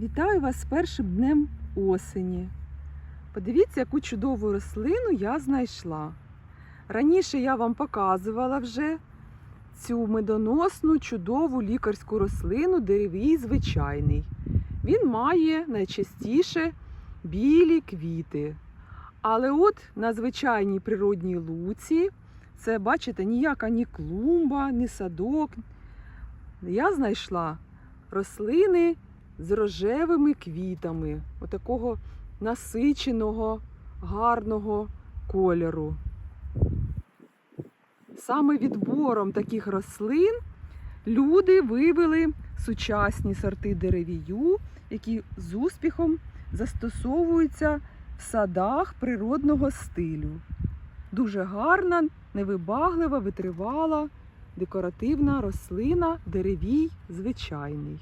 Вітаю вас з першим днем осені. Подивіться, яку чудову рослину я знайшла. Раніше я вам показувала вже цю медоносну чудову лікарську рослину деревій звичайний. Він має найчастіше білі квіти. Але от на звичайній природній луці, це, бачите, ніяка ні клумба, ні садок. Я знайшла рослини з рожевими квітами, отакого насиченого, гарного кольору. Саме відбором таких рослин люди вивели сучасні сорти деревію, які з успіхом застосовуються в садах природного стилю. Дуже гарна, невибаглива, витривала, декоративна рослина деревій звичайний.